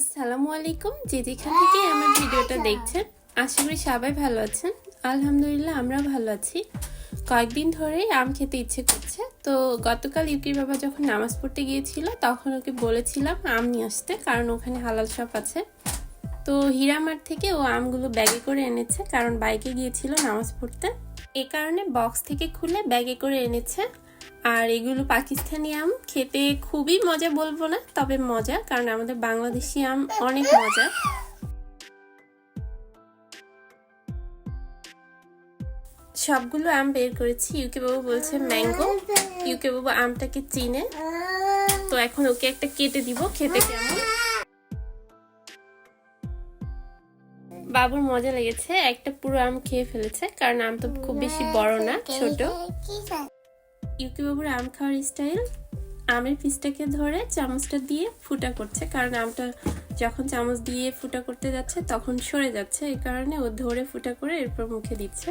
আসসালামু আলাইকুম যে যেখান থেকে আমার ভিডিওটা দেখছেন। আশা করি সবাই ভালো আছেন। আলহামদুলিল্লাহ আমরা ভালো আছি। কয়েকদিন ধরেই আম খেতে ইচ্ছে করছে। তো গতকাল ইউকির বাবা যখন নামাজ পড়তে গিয়েছিল তখন ওকে বলেছিলাম আম নিয়ে আসতে কারণ ওখানে হালাল শপ আছে। তো হীরামার থেকে ও আমগুলো ব্যাগে করে এনেছে কারণ বাইকে গিয়েছিল নামাজ পড়তে। এ কারণে বক্স থেকে খুলে ব্যাগে করে এনেছে। আর এগুলো পাকিস্তানি আম, খেতে খুবই মজা বলব না, তবে মজা, কারণ আমাদের বাংলাদেশি আম অনেক মজা। সবগুলো আম বের করেছি ইউকে বাবু বলছে ম্যাঙ্গো ইউকে বাবু আমটাকে চিনে। তো এখন ওকে একটা কেটে দিব, খেতে কেমন? বাবুর মজা লেগেছে, একটা পুরো আম খেয়ে ফেলেছে, কারণ আম তো খুব বেশি বড় না, ছোট। ইউকি বাবুর আম খাওয়ার স্টাইল। আমের পিসটাকে ধরে চামচটা দিয়ে ফুটা করছে, কারণ আমটা যখন চামচ দিয়ে ফুটা করতে যাচ্ছে তখন সরে যাচ্ছে, এই কারণে ও ধরে ফুটা করে এরপর মুখে দিচ্ছে।